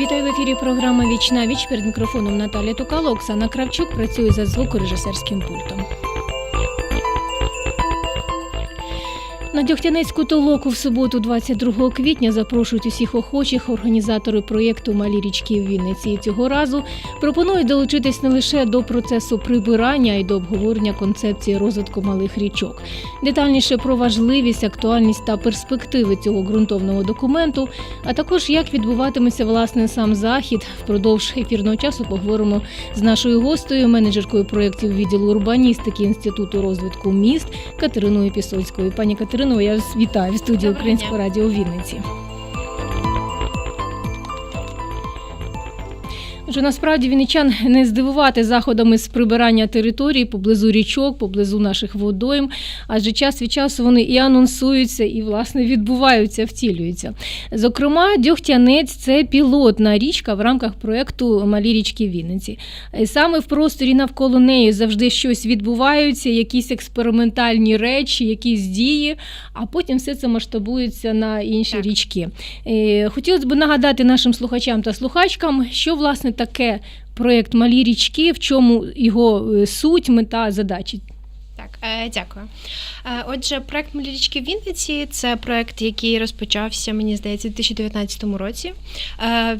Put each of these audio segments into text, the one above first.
Вітаю в ефірі. Програма Вічна віч перед мікрофоном Наталія Тукало. Оксана Кравчук працює за звукорежисерським пультом. На Дьогтянецьку толоку в суботу, 22 квітня, запрошують усіх охочих організатори проєкту Малі річки в Вінниці. І цього разу пропонують долучитись не лише до процесу прибирання, а й до обговорення концепції розвитку малих річок. Детальніше про важливість, актуальність та перспективи цього ґрунтовного документу, а також як відбуватиметься власне сам захід. Впродовж ефірного часу поговоримо з нашою гостею, менеджеркою проєктів відділу урбаністики Інституту розвитку міст Катериною Пісоцькою. Пані Катерино, я вас вітаю в студії Доброго Українського дня. радіо у Вінниці. Вже насправді вінничан не здивувати заходами з прибирання територій поблизу річок, поблизу наших водойм, адже час від часу вони і анонсуються, і власне відбуваються, втілюються. Зокрема, Дьогтянець це пілотна річка в рамках проєкту Малі річки Вінниці. Е, Саме в просторі навколо неї завжди щось відбувається, якісь експериментальні речі, якісь дії, а потім все це масштабується на інші Так. річки. Е, Хотілося б нагадати нашим слухачам та слухачкам, що власне таке проєкт Малі річки, в чому його е, суть, мета, задачі. Так, е, дякую. Е, отже, проект «Малі річки в Вінниці це проект, який розпочався, мені здається, у 2019 році.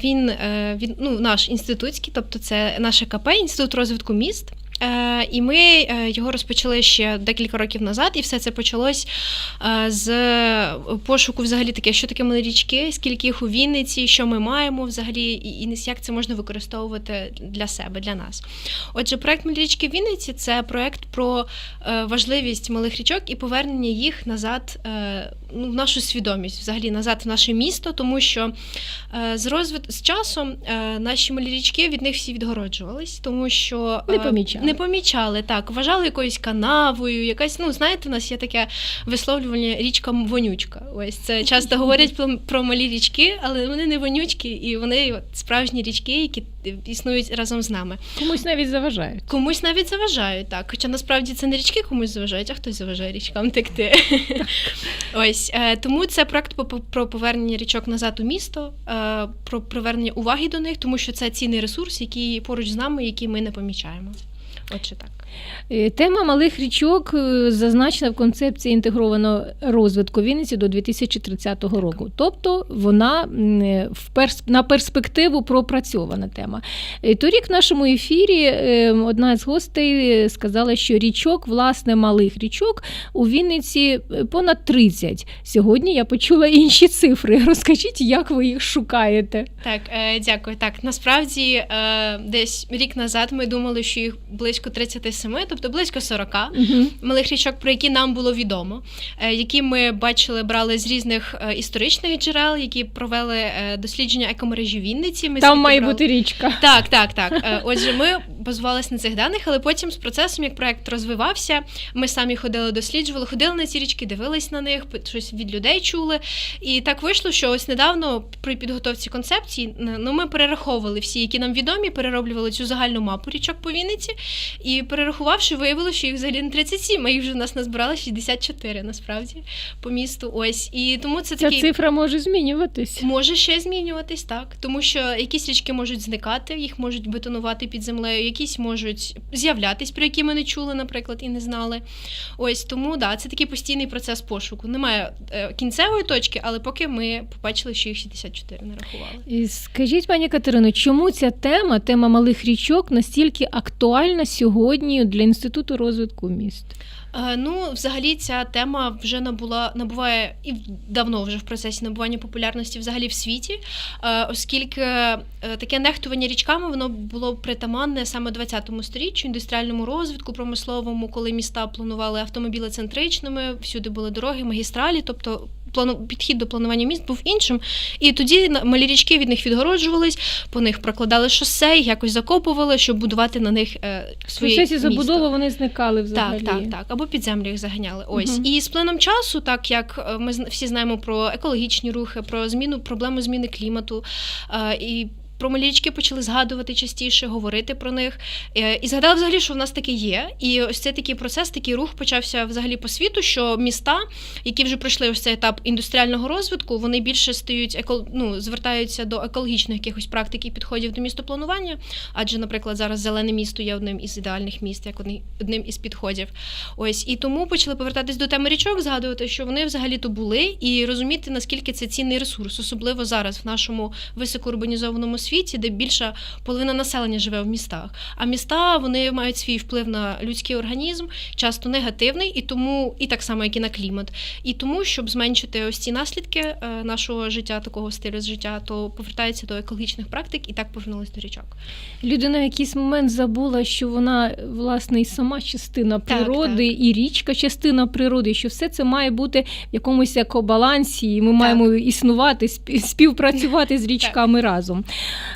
Він, він ну, наш інститутський, тобто це наше КП, Інститут розвитку міст. Е, І ми е, його розпочали ще декілька років назад, і все це почалось е, з пошуку взагалі таке, що таке малі річки, скільки їх у Вінниці, що ми маємо взагалі, і, як це можна використовувати для себе, для нас. Отже, проект «Малі річки Вінниці це проект про важливість малих річок і повернення їх назад ну, в нашу свідомість, взагалі назад в наше місто, тому що е, з розвит... з часом е, наші малі річки від них всі відгороджувались, тому що Не помічали. не помічали так, вважали якоюсь канавою, якась, ну знаєте, у нас є таке висловлювання річка вонючка. Ось це часто говорять про, про малі річки, але вони не вонючки, і вони от, справжні річки, які е, існують разом з нами. Комусь навіть заважають. Комусь навіть заважають, так. Хоча насправді це не річки комусь заважають, а хтось заважає річкам текти. Ось е, тому це проект про повернення річок назад у місто, е, про привернення уваги до них, тому що це цінний ресурс, який поруч з нами, який ми не помічаємо. Отже, так. Е, Тема малих річок е, зазначена в концепції інтегрованого розвитку Вінниці до 2030 року. Тобто вона е, в перс- на перспективу пропрацьована тема. Торік в нашому ефірі одна з гостей сказала, що річок, власне, малих річок у Вінниці понад 30. Сьогодні я почула інші цифри. Розкажіть, як ви їх шукаєте? Так, дякую. Так, насправді десь рік назад ми думали, що їх близько 37, тобто близько 40 Угу. малих річок, про які нам було відомо, е, які ми бачили, брали з різних е, історичних джерел, які провели е, дослідження екомережі Вінниці. Ми Там має брали- бути річка. Так, так, так. Отже, ми базувалися на цих даних, але потім з процесом, як проект розвивався, ми самі ходили, досліджували, ходили на ці річки, дивились на них, щось від людей чули. І так вийшло, що ось недавно при підготовці концепції ну, ми перераховували всі, які нам відомі, перероблювали цю загальну мапу річок по Вінниці. І перерахувавши, виявилося, що їх взагалі не 37, а їх вже в нас назбирали 64 насправді по місту. Ось. І тому це Ця такий. цифра може змінюватись. Може ще змінюватись, так. Тому що якісь річки можуть зникати, їх можуть бетонувати під землею, якісь можуть з'являтись, про які ми не чули, наприклад, і не знали. Ось тому да, це такий постійний процес пошуку. Немає е, кінцевої точки, але поки ми побачили, що їх 64 нарахували. І Скажіть, пані Катерино, чому ця тема, тема малих річок, настільки актуальна сьогодні для інституту розвитку міст? Е, Ну, взагалі, ця тема вже набула набуває і давно вже в процесі набування популярності взагалі в світі, е, оскільки е, таке нехтування річками воно було притаманне саме 20-му сторіччю, індустріальному розвитку, промисловому, коли міста планували автомобілецентричними, всюди були дороги, магістралі, тобто. Плану підхід до планування міст був іншим, і тоді малі річки від них відгороджувались, по них прокладали шосе, якось закопували, щоб будувати на них е, своє місто. забудови вони зникали взагалі. Так, так, так. Або під землю їх заганяли. Ось. Угу. І з плином часу, так як е, ми всі знаємо про екологічні рухи, про зміну, проблему зміни клімату. е, І про малі річки почали згадувати частіше, говорити про них. Е, І згадали взагалі, що в нас таке є. І ось цей такий процес, такий рух почався взагалі по світу, що міста, які вже пройшли ось цей етап індустріального розвитку, вони більше стають еко, ну, звертаються до екологічних якихось практик і підходів до містопланування. Адже, наприклад, зараз зелене місто є одним із ідеальних міст, як одни- одним із підходів. Ось і тому почали повертатись до теми річок, згадувати, що вони взагалі то були, і розуміти, наскільки це цінний ресурс, особливо зараз в нашому високоурбанізованому світі, де більша половина населення живе в містах. А міста вони мають свій вплив на людський організм, часто негативний, і тому, і так само, як і на клімат. І тому, щоб зменшити ось ці наслідки е, нашого життя, такого стилю життя, то повертається до екологічних практик і так повернулись до річок. Людина в якийсь момент забула, що вона власне і сама частина Так, природи, і річка частина природи, що все це має бути в якомусь екобалансі, і ми маємо існувати, спі- співпрацювати з річками разом.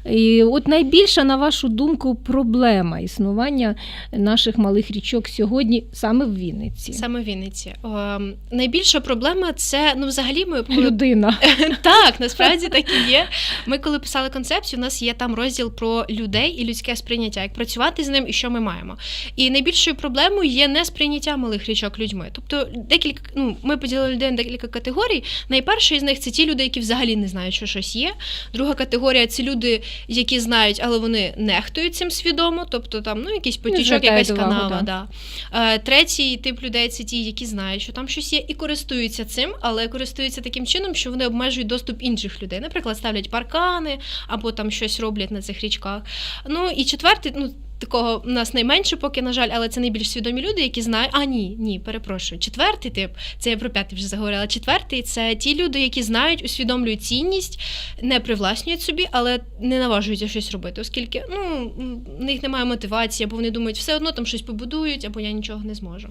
І от найбільша, на вашу думку, проблема існування наших малих річок сьогодні саме в Вінниці. Саме в Вінниці. Ем, найбільша проблема це ну, взагалі, ми коли Людина. Так, насправді так і є. Ми коли писали концепцію, у нас є там розділ про людей і людське сприйняття, як працювати з ним і що ми маємо. І найбільшою проблемою є не сприйняття малих річок людьми. Тобто, декілька ну ми поділили людей на декілька категорій. Найперша із них це ті люди, які взагалі не знають, що щось є. Друга категорія це люди, які знають, але вони нехтують цим свідомо, тобто там ну якийсь потічок, якась канава. Да. Е, Третій тип людей це ті, які знають, що там щось є, і користуються цим, але користуються таким чином, що вони обмежують доступ інших людей. Наприклад, ставлять паркани або там щось роблять на цих річках. Ну і четвертий, ну. Такого в нас найменше, поки, на жаль, але це найбільш свідомі люди, які знають. А ні, ні, перепрошую. Четвертий тип, це я про п'ятий вже заговорила. Четвертий це ті люди, які знають, усвідомлюють цінність, не привласнюють собі, але не наважуються щось робити, оскільки ну, в них немає мотивації, або вони думають, все одно там щось побудують, або я нічого не зможу.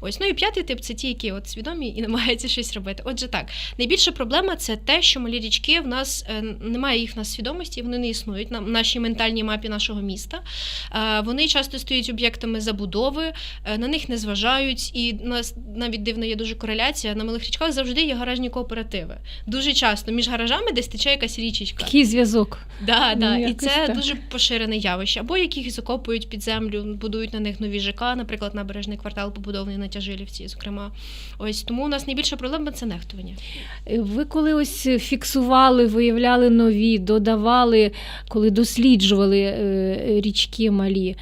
Ось ну і п'ятий тип це ті, які от свідомі і намагаються щось робити. Отже, так найбільша проблема це те, що малі річки в нас е, немає їх в нас свідомості, вони не існують на нашій ментальній мапі нашого міста. Е, Вони часто стають об'єктами забудови, е, на них не зважають, і нас навіть дивно є дуже кореляція. На малих річках завжди є гаражні кооперативи. Дуже часто між гаражами десь тече якась річечка. Такий зв'язок. Да, Ну. І це так. дуже поширене явище. Або яких закопують під землю, будують на них нові ЖК, наприклад, набережний квартал побудований на Тяжилівці, зокрема. Ось тому у нас найбільша проблема це нехтування. Ви коли ось фіксували, виявляли нові, додавали, коли досліджували е, річки малі, 里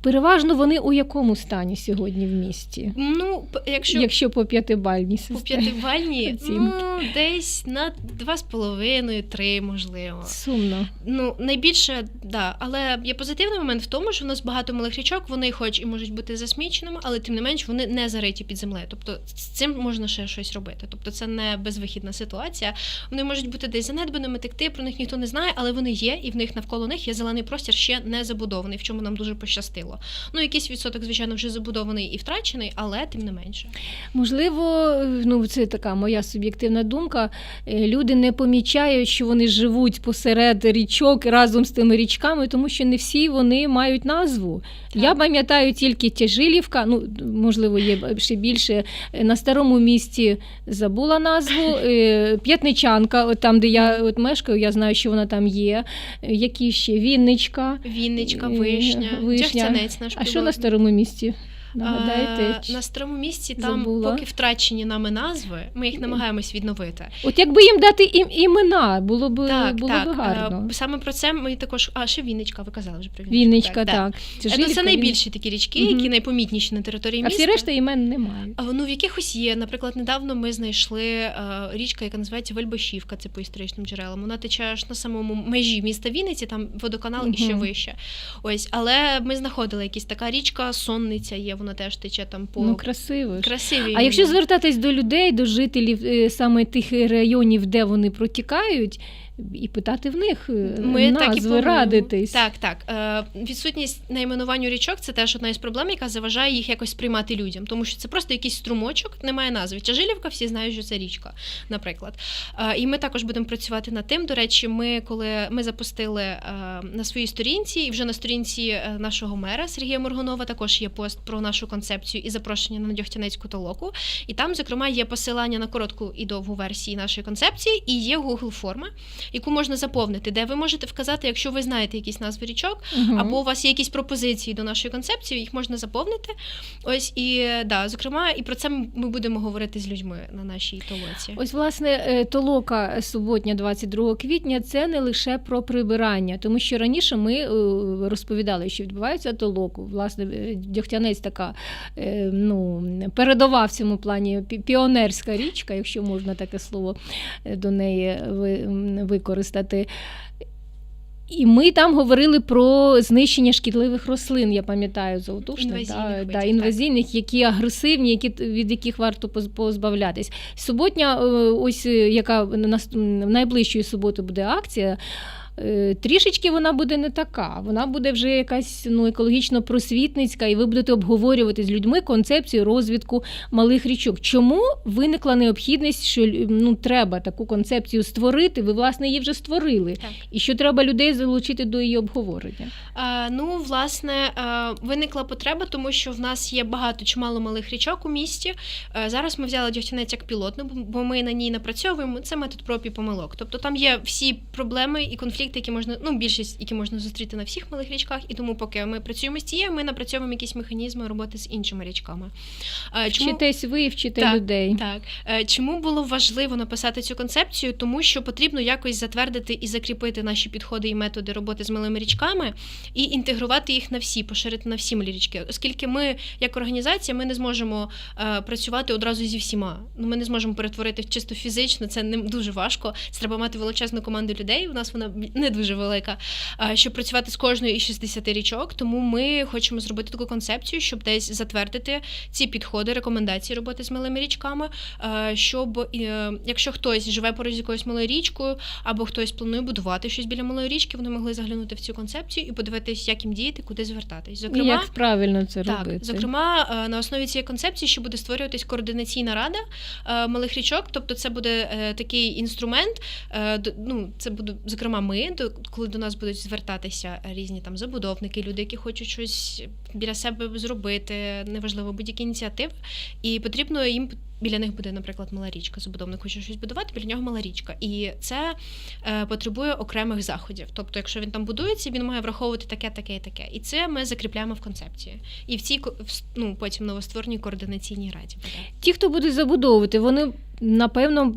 переважно вони у якому стані сьогодні в місті? Ну, якщо Якщо по п'ятибальній по системі. п'ятибальні, Оцінки. ну десь на два з половиною, три, можливо. Сумно. Ну, найбільше, да. Але є позитивний момент в тому, що в нас багато малих річок, вони хоч і можуть бути засміченими, але тим не менш вони не зариті під землею. Тобто з цим можна ще щось робити. Тобто це не безвихідна ситуація. Вони можуть бути десь занедбаними, текти, про них ніхто не знає, але вони є, і в них навколо них є зелений простір ще не забудований, в чому нам дуже пощастило. Ну, якийсь відсоток, звичайно, вже забудований і втрачений, але тим не менше. Можливо, ну це така моя суб'єктивна думка. е, Люди не помічають, що вони живуть посеред річок разом з тими річками, тому що не всі вони мають назву. Так. Я пам'ятаю тільки Тяжилівка, ну можливо, є ще більше. Е, На старому місті забула назву. Е, П'ятничанка, от там, де я от мешкаю, я знаю, що вона там є. Які ще Вінничка. Вінничка, вишня, Вишня. Дягтянець наш А що на старому місті? Нагадаєте? А, на старому місці там Забула. поки втрачені нами назви, ми їх намагаємось відновити. От якби їм дати ім, імена, було б так, було так. б гарно. Е, Саме про це ми також. А ще Вінничка, ви казали вже про Вінничку. Вінничка, да. так. Е, ну, Це найбільші такі річки, Мгм. які найпомітніші на території міста. А всі решта імен не мають. А, Ну, в якихось є. Наприклад, недавно ми знайшли е, річка, яка називається Вельбашівка, це по історичним джерелам. Вона тече аж на самому межі міста Вінниці, там водоканал і ще вище. Ось, але ми знаходили якісь така річка, сонниця є, вона теж тече там по Ну, красиво красивій. А якщо звертатись до людей, до жителів е, саме тих районів, де вони протікають, і питати в них е, Ми так і назви, радитись. Так, так. Е, відсутність найменуванню річок це теж одна із проблем, яка заважає їх якось сприймати людям, тому що це просто якийсь струмочок, немає назви. Тяжилівка, всі знають, що це річка, наприклад. Е, і ми також будемо працювати над тим. До речі, ми коли ми запустили е, на своїй сторінці, і вже на сторінці нашого мера Сергія Моргунова також є пост про нашу концепцію і запрошення на Дьогтянецьку толоку. І там, зокрема, є посилання на коротку і довгу версії нашої концепції, і є Google форма, яку можна заповнити, де ви можете вказати, якщо ви знаєте якісь назви річок, Мгм. або у вас є якісь пропозиції до нашої концепції, їх можна заповнити. Ось і да, зокрема, і про це ми будемо говорити з людьми на нашій толоці. Ось, власне, е, толока суботня, 22 квітня, це не лише про прибирання, тому що раніше ми е, розповідали, що відбувається толоку. Власне, е, Дьогтянець така ну, передова в цьому плані піонерська річка, якщо можна таке слово до неї ви- використати. І ми там говорили про знищення шкідливих рослин, я пам'ятаю, золотушних, Інвазійних да, да, так. інвазійних, які агресивні, які, від яких варто поз- позбавлятись. Суботня, е, ось е, яка в найближчої суботи буде акція. Е, Трішечки вона буде не така. Вона буде вже якась ну, екологічно просвітницька, і ви будете обговорювати з людьми концепцію розвитку малих річок. Чому виникла необхідність, що ну, треба таку концепцію створити? Ви, власне, її вже створили. Так. І що треба людей залучити до її обговорення? Е, ну, власне, виникла потреба, тому що в нас є багато чимало малих річок у місті. Зараз ми взяли Дьогтянець як пілотну, бо ми на ній напрацьовуємо. Це метод проб і помилок. Тобто там є всі проблеми і конфлікти, які можна, ну, більшість, які можна зустріти на всіх малих річках. І тому, поки ми працюємо з цією, ми напрацьовуємо якісь механізми роботи з іншими річками. Е, чому- Вчитесь ви, вчите Так, людей. Так, Е, чому було важливо написати цю концепцію? Тому що потрібно якось затвердити і закріпити наші підходи і методи роботи з малими річками і інтегрувати їх на всі, поширити на всі малі річки. Оскільки ми, як організація, ми не зможемо е, працювати одразу зі всіма. Ну, ми не зможемо перетворити чисто фізично, це не дуже важко. Це треба мати величезну команду людей. У нас вона не дуже велика, щоб працювати з кожною із 60 річок. Тому ми хочемо зробити таку концепцію, щоб десь затвердити ці підходи, рекомендації роботи з малими річками, щоб е, якщо хтось живе поруч з якоюсь малою річкою, або хтось планує будувати щось біля малої річки, вони могли заглянути в цю концепцію і подивитись, як їм діяти, куди звертатись. Зокрема, Як правильно це так, робити? зокрема, е, на основі цієї концепції, що буде створюватись координаційна рада е, малих річок, тобто це буде такий інструмент. Ну, це буде зокрема ми, до- коли до нас будуть звертатися різні там забудовники, люди, які хочуть щось біля себе зробити, неважливо будь-які ініціативи, і потрібно їм. Біля них буде, наприклад, мала річка. Забудовник хоче щось будувати, біля нього мала річка. І це е, потребує окремих заходів. Тобто, якщо він там будується, він має враховувати таке, таке і таке. І це ми закріпляємо в концепції. І в цій ну, потім новоствореній координаційній раді буде. Ті, хто буде забудовувати, вони напевно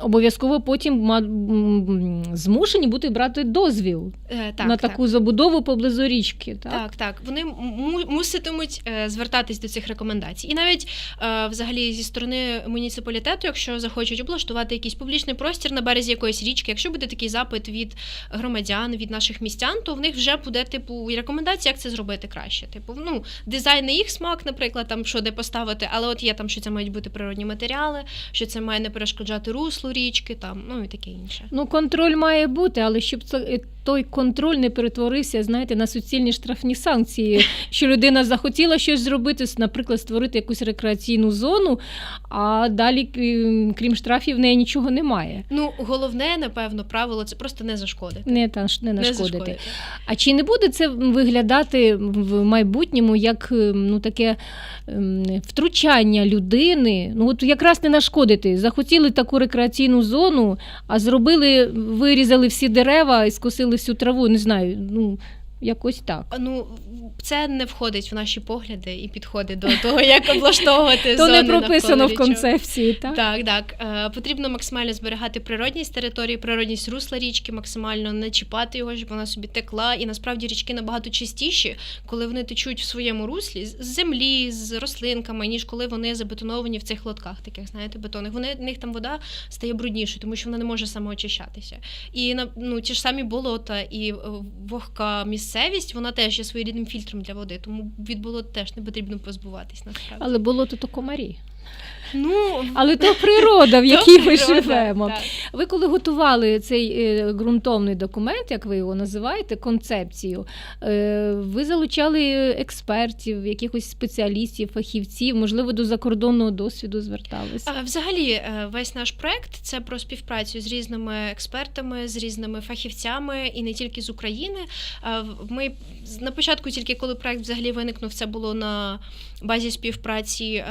обов'язково потім змушені бути брати дозвіл Е, так, на так. таку забудову поблизу річки. Так? Так, так. Вони му- муситимуть е, звертатись до цих рекомендацій. І навіть е, взагалі зі сторони муніципалітету, якщо захочуть облаштувати якийсь публічний простір на березі якоїсь річки, якщо буде такий запит від громадян, від наших містян, то в них вже буде типу і рекомендація, як це зробити краще. Типу, ну, дизайн не їх смак, наприклад, там що де поставити, але от є там, що це мають бути природні матеріали, що це має не перешкоджати руслу річки, там, ну і таке інше. Ну, контроль має бути, але щоб це, той контроль не перетворився, знаєте, на суцільні штрафні санкції, що людина захотіла щось зробити, наприклад, створити якусь рекреаційну зону, а далі, крім- штрафів, в неї нічого немає. Ну, головне, напевно, правило це просто не зашкодити. Не, та, не Не нашкодити. зашкодити. А чи не буде це виглядати в майбутньому як ну, таке втручання людини? Ну, от якраз не нашкодити. Захотіли таку рекреаційну зону, а зробили, вирізали всі дерева і скосили всю траву. Не знаю, ну якось так. Ну, це не входить в наші погляди і підходи до того, як облаштовувати То не прописано в концепції, так? Так, так. Е, потрібно максимально зберігати природність території, природність русла річки, максимально не чіпати його, щоб вона собі текла. І насправді річки набагато чистіші, коли вони течуть в своєму руслі з землі, з рослинками, ніж коли вони забетоновані в цих лотках, таких, знаєте, бетонних. Вони в них там вода стає бруднішою, тому що вона не може самоочищатися. І ну ті ж самі болота і е, вогка місцевість, вона теж є своєрідним фільтром для води, тому від болот теж не потрібно позбуватись насправді. Але болото то комарі. Ну, Але то природа, в якій ми живемо. Ви коли готували цей е, ґрунтовний документ, як ви його називаєте, концепцію, е, ви залучали експертів, якихось спеціалістів, фахівців, можливо, до закордонного досвіду зверталися. Взагалі, е, весь наш проект це про співпрацю з різними експертами, з різними фахівцями, і не тільки з України. Ми на початку, тільки коли проект взагалі виникнув, це було на базі співпраці е,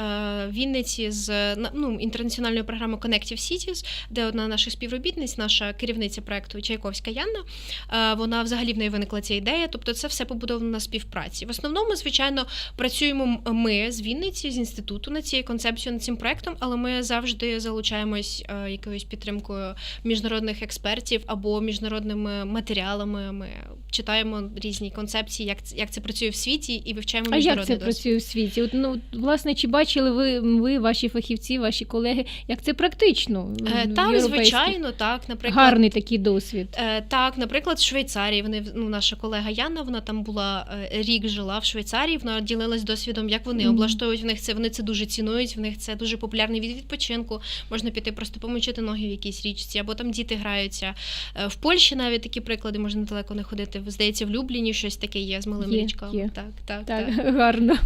Вінниці з ну, інтернаціональною програмою Connective Cities, де одна з наших співробітниць, наша керівниця проекту Чайковська Янна. е, Вона взагалі в неї виникла ця ідея. Тобто, це все побудовано на співпраці. В основному, звичайно, працюємо ми з Вінниці, з інституту над цією концепцією, над цим проектом, але ми завжди залучаємось е, якоюсь підтримкою міжнародних експертів або міжнародними матеріалами. Ми читаємо різні концепції, як це, як це працює в світі, і вивчаємо А як міжнародний це досвід. працює в світі? От, ну, власне, чи бачили ви, ви, ваші фахівці, ваші колеги, як це практично? Е, Так, звичайно, так. Наприклад, Гарний такий досвід. Е, Так, наприклад, в Швейцарії вони ну, наша колега Яна, вона там була е, рік жила в Швейцарії. Вона ділилась досвідом, як вони Мгм. облаштовують в них це. Вони це дуже цінують. В них це дуже популярний від відпочинку. Можна піти просто помочити ноги в якійсь річці, або там діти граються. Е, В Польщі навіть такі приклади можна далеко не ходити. Здається, в Любліні щось таке є з малими Є, річками. є. Так, так, Так, так. гарно.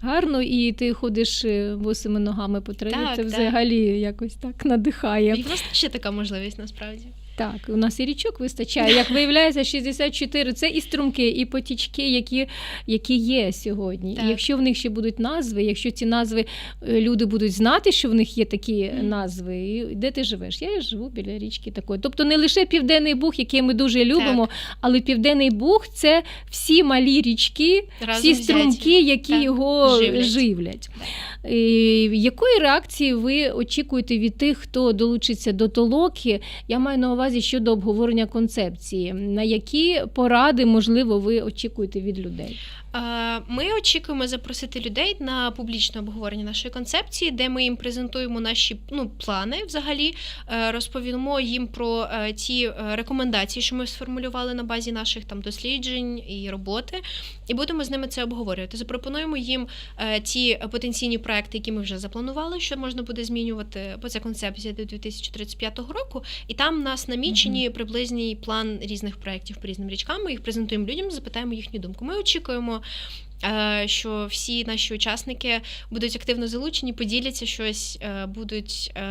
Гарно, і ти ходиш восими босими ногами по траві. Це так. взагалі якось так надихає. І нас ще така можливість насправді. Так, у нас і річок вистачає. Як виявляється, 64 це і струмки, і потічки, які, які є сьогодні. Так. І якщо в них ще будуть назви, якщо ці назви е, люди будуть знати, що в них є такі назви, і де ти живеш? Я живу біля річки такої. Тобто не лише Південний Буг, який ми дуже любимо, але Південний Буг це всі малі річки, Разом всі взяті. струмки, які Так, його живлять. живлять. І якої реакції ви очікуєте від тих, хто долучиться до толоки? Я маю на увазі щодо обговорення концепції. На які поради, можливо, ви очікуєте від людей? Е, Ми очікуємо запросити людей на публічне обговорення нашої концепції, де ми їм презентуємо наші ну, плани взагалі, е, розповімо їм про е, ті рекомендації, що ми сформулювали на базі наших там досліджень і роботи, і будемо з ними це обговорювати. Запропонуємо їм ті потенційні проекти, які ми вже запланували, що можна буде змінювати, бо це концепція до 2035 року. І там у нас намічені приблизний план різних проєктів по різним річкам. Ми їх презентуємо людям, запитаємо їхню думку. Ми очікуємо. Е, Що всі наші учасники будуть активно залучені, поділяться щось, е, будуть е,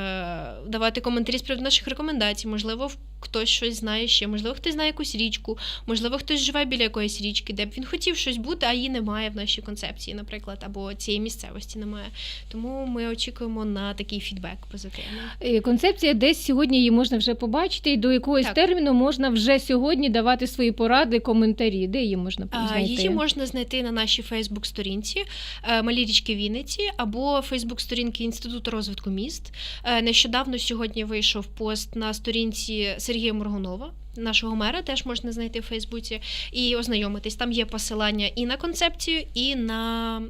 давати коментарі з приводу наших рекомендацій. Можливо, в- хтось щось знає ще, можливо, хтось знає якусь річку, можливо, хтось живе біля якоїсь річки, де б він хотів щось бути, а її немає в нашій концепції, наприклад, або цієї місцевості немає. Тому ми очікуємо на такий фідбек позитивний. Е, Концепція десь сьогодні її можна вже побачити, і до якогось Так. терміну можна вже сьогодні давати свої поради, коментарі. Де її можна знайти? Її можна знайти на нашій Фейсбук-сторінці е, Малі річки Вінниці або Фейсбук-сторінки Інституту розвитку міст. Е, Нещодавно сьогодні вийшов пост на сторінці Сергія Моргунова. Нашого мера теж можна знайти в Фейсбуці і ознайомитись. Там є посилання і на концепцію, і на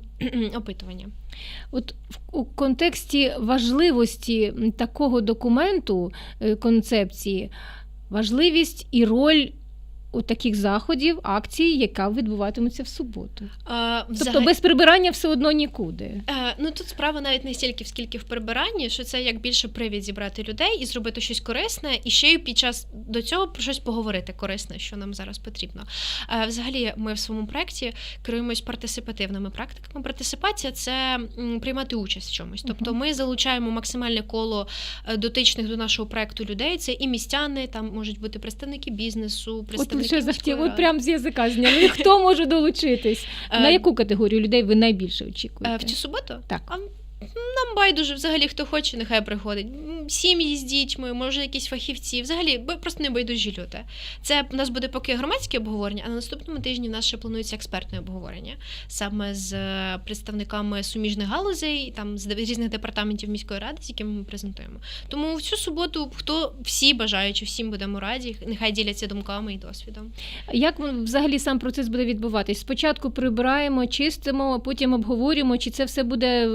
опитування. От у контексті важливості такого документу е, концепції, важливість і роль у таких заходів, акцій, яка відбуватиметься в суботу. Е, Тобто без прибирання все одно нікуди. Е, ну тут справа навіть не стільки скільки в прибиранні, що це як більше привід зібрати людей і зробити щось корисне, і ще й під час до цього про щось поговорити корисне, що нам зараз потрібно. Е, взагалі, ми в своєму проєкті керуємось партисипативними практиками. Партисипація це приймати участь в чомусь. Тобто, ми залучаємо максимальне коло е, дотичних до нашого проєкту людей. Це і містяни, там можуть бути представники бізнесу, представники лише захотів, от прям з язика зняли. Хто може долучитись? Е, На яку категорію людей ви найбільше Е, очікуєте? В цю суботу? Так. Нам байдуже, взагалі, хто хоче, нехай приходить. Сім'ї з дітьми, може, якісь фахівці. Взагалі, просто не байдужі люди. Це у нас буде поки громадське обговорення, а на наступному тижні в нас ще планується експертне обговорення саме з е, представниками суміжних галузей, там з різних департаментів міської ради, з якими ми презентуємо. Тому в цю суботу, хто всі бажаючі, всім будемо раді, нехай діляться думками і досвідом. Як взагалі сам процес буде відбуватись? Спочатку прибираємо, чистимо, потім обговорюємо, чи це все буде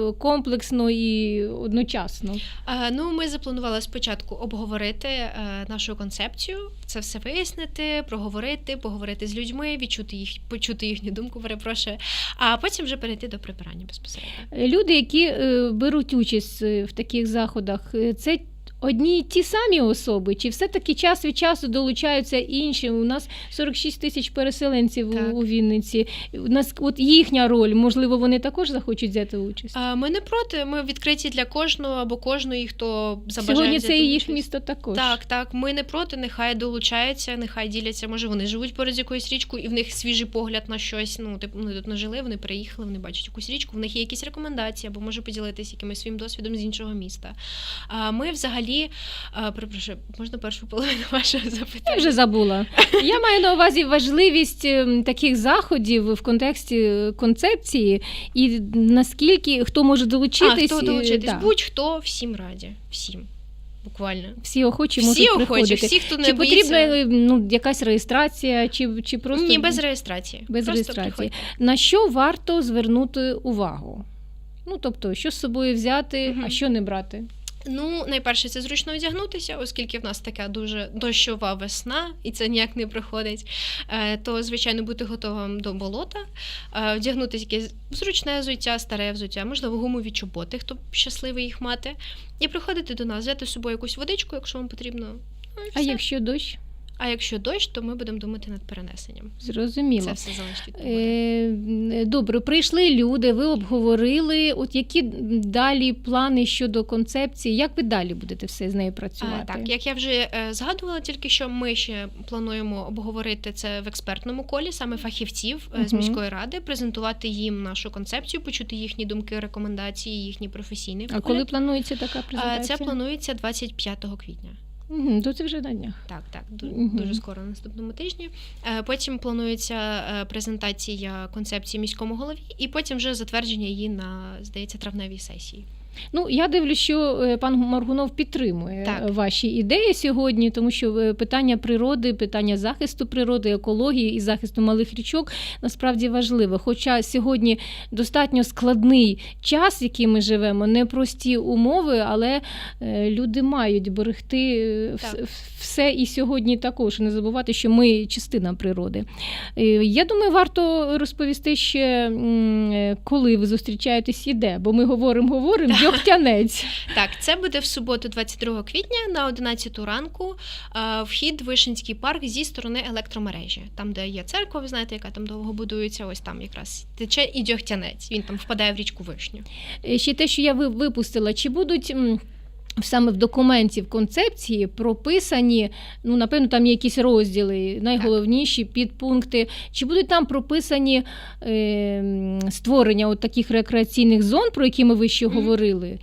комплексно і одночасно? Е, Ну, ми запланували спочатку обговорити е, нашу концепцію, це все вияснити, проговорити, поговорити з людьми, відчути їх, почути їхню думку, перепрошую, а потім вже перейти до прибирання безпосередньо. Люди, які е, беруть участь в таких заходах, це одні й ті самі особи, чи все-таки час від часу долучаються інші? У нас 46 тисяч переселенців Так. у Вінниці. У нас от їхня роль, можливо, вони також захочуть взяти участь. А, Ми не проти, ми відкриті для кожного або кожної, хто забажає Сьогодні взяти це і їх місто також. Так, так, ми не проти, нехай долучаються, нехай діляться. Може, вони живуть поряд з якоюсь річкою, і в них свіжий погляд на щось. Ну, типу, вони тут не жили, вони приїхали, вони бачать якусь річку, в них є якісь рекомендації, або може поділитися якимось своїм досвідом з іншого міста. А ми взагалі, а, перепрошую, можна першу половину вашого запитання? Я вже забула. Я маю на увазі важливість ем, таких заходів в контексті е, концепції, і наскільки хто може А, долучитись. хто долучитись? да. Будь-хто всім раді. Всім. Буквально. Всі охочі Всі можуть охочі, приходити. всі, хто не Чи боїться. потрібна е, ну, якась реєстрація, чи, чи просто Ні, без реєстрації. Без Просто реєстрації. приходьте. на що варто звернути увагу? Ну, тобто, що з собою взяти, Мгм. а що не брати? Ну, найперше, це зручно одягнутися, оскільки в нас така дуже дощова весна, і це ніяк не проходить. Е, То, звичайно, бути готовим до болота, е, якесь зручне взуття, старе взуття, можливо, гумові чоботи, хто щасливий їх мати, і приходити до нас, взяти з собою якусь водичку, якщо вам потрібно. Ну, А якщо дощ? А якщо дощ, то ми будемо думати над перенесенням. Зрозуміло. Це все залежить від погоди. Е, Добре, прийшли люди, ви обговорили. От які далі плани щодо концепції? Як ви далі будете все з нею працювати? А, так, як я вже е, згадувала, тільки що ми ще плануємо обговорити це в експертному колі, саме фахівців е, з міської ради, презентувати їм нашу концепцію, почути їхні думки, рекомендації, їхній професійний А коли планується така презентація? Це планується 25 квітня. Угу, то це вже на днях. Так, так, Мгм. дуже скоро на наступному тижні. Е, Потім планується е, презентація концепції міському голові, і потім вже затвердження її на, здається, травневій сесії. Ну, я дивлюсь, що е, пан Маргунов підтримує Так. е, ваші ідеї сьогодні, тому що е, питання природи, питання захисту природи, екології і захисту малих річок насправді важливе. Хоча сьогодні достатньо складний час, в який ми живемо, непрості умови, але люди мають берегти Так. все і сьогодні також. Не забувати, що ми частина природи. Я думаю, варто розповісти ще, коли ви зустрічаєтесь і де, бо ми говоримо, говоримо, дьогтянець. Так, це буде в суботу, 22 квітня на 11 ранку. е, Вхід в Вишинський парк зі сторони електромережі. Там, де є церква, ви знаєте, яка там довго будується. Ось там якраз тече і дьогтянець. Він там впадає в річку Вишню. Е, Ще те, що я ви- випустила, чи будуть. Саме в документі в концепції прописані, ну напевно, там є якісь розділи, найголовніші підпункти. Чи будуть там прописані е, створення от таких рекреаційних зон, про які ми вище Мгм. говорили?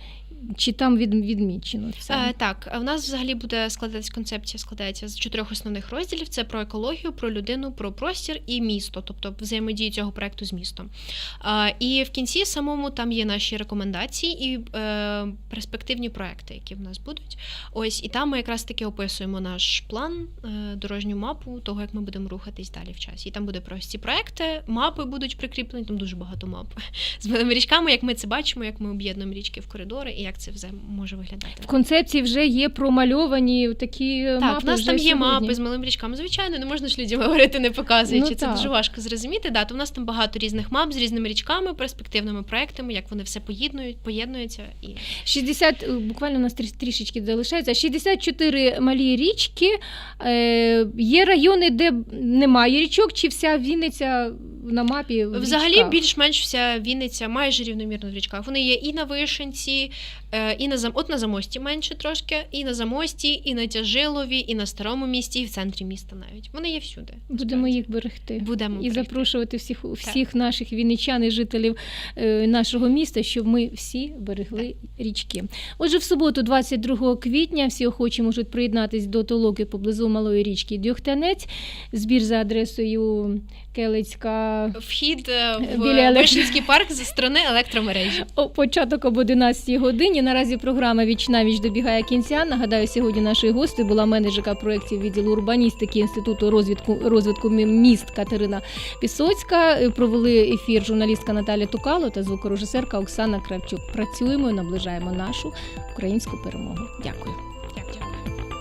Чи там від, відмічено це? Е, так, у нас взагалі буде складатись концепція, складається з чотирьох основних розділів: це про екологію, про людину, про простір і місто, тобто взаємодію цього проекту з містом. Е, і в кінці самому там є наші рекомендації і е, перспективні проекти, які в нас будуть. Ось і там ми якраз таки описуємо наш план, е, дорожню мапу того, як ми будемо рухатись далі в часі. І там буде про ці проекти, мапи будуть прикріплені, там дуже багато мап з річками, як ми це бачимо, як ми об'єднуємо річки в коридори і як це все може виглядати. В концепції вже є промальовані такі Так, мапи. в нас вже там є сьогодні. мапи з малими річками. Звичайно, не можна ж людям говорити, не показуючи. Ну, це так. дуже важко зрозуміти. Да, то в нас там багато різних мап з різними річками, перспективними проектами, як вони все поєднують, поєднуються. І 60, е, буквально у нас трі- трішечки залишається. 64 малі річки. Е, є райони, де немає річок, чи вся Вінниця на мапі? взагалі більш-менш вся Вінниця майже рівномірно в річках. Вони є і на Вишенці, і на Зам... от на Замості менше трошки, і на Замості, і на Тяжилові, і на старому місті, і в центрі міста навіть. Вони є всюди. Будемо насправді. їх берегти. будемо І берегти. запрошувати всіх, всіх наших вінничан і жителів е, нашого міста, щоб ми всі берегли річки. Отже, в суботу, 22 квітня, всі охочі можуть приєднатись до толоки поблизу малої річки Дьохтянець. Збір за адресою Келицька. Вхід е, в Вишенський парк зі сторони електромережі. О, початок об 11 годині. Наразі програма Віч на віч добігає кінця. Нагадаю, сьогодні нашою гостею була менеджерка проєктів відділу урбаністики Інституту розвитку розвитку міст Катерина Пісоцька. Е, Провели ефір журналістка Наталя Тукало та звукорежисерка Оксана Кравчук. Працюємо і наближаємо нашу українську перемогу. Дякую.